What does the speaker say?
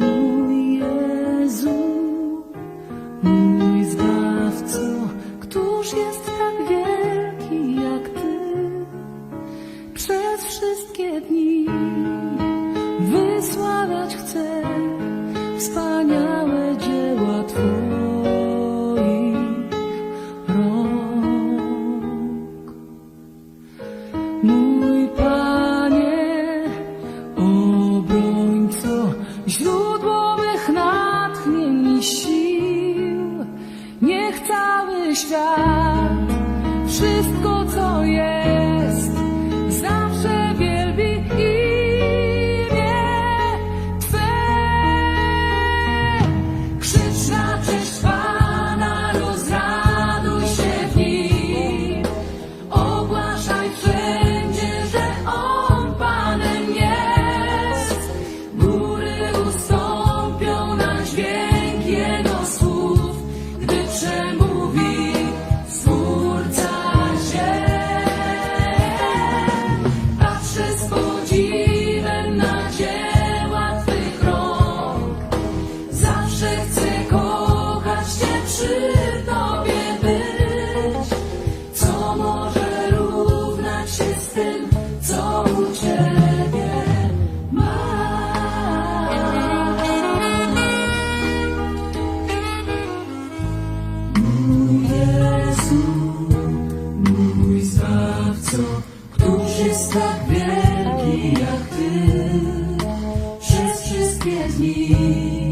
Mój Jezu, mój Zbawco, któż jest tak wielki jak Ty? Przez wszystkie dni wysławiać chcę wspaniałe dzieła Twoich rąk. Mój Panie, obrońco, źródło świat, wszystko co jest, przy Tobie być. Co może równać się z tym, co u Ciebie mam? Mój Jezu, mój Zbawco, któż jest tak wielki jak Ty? Przez wszystkie dni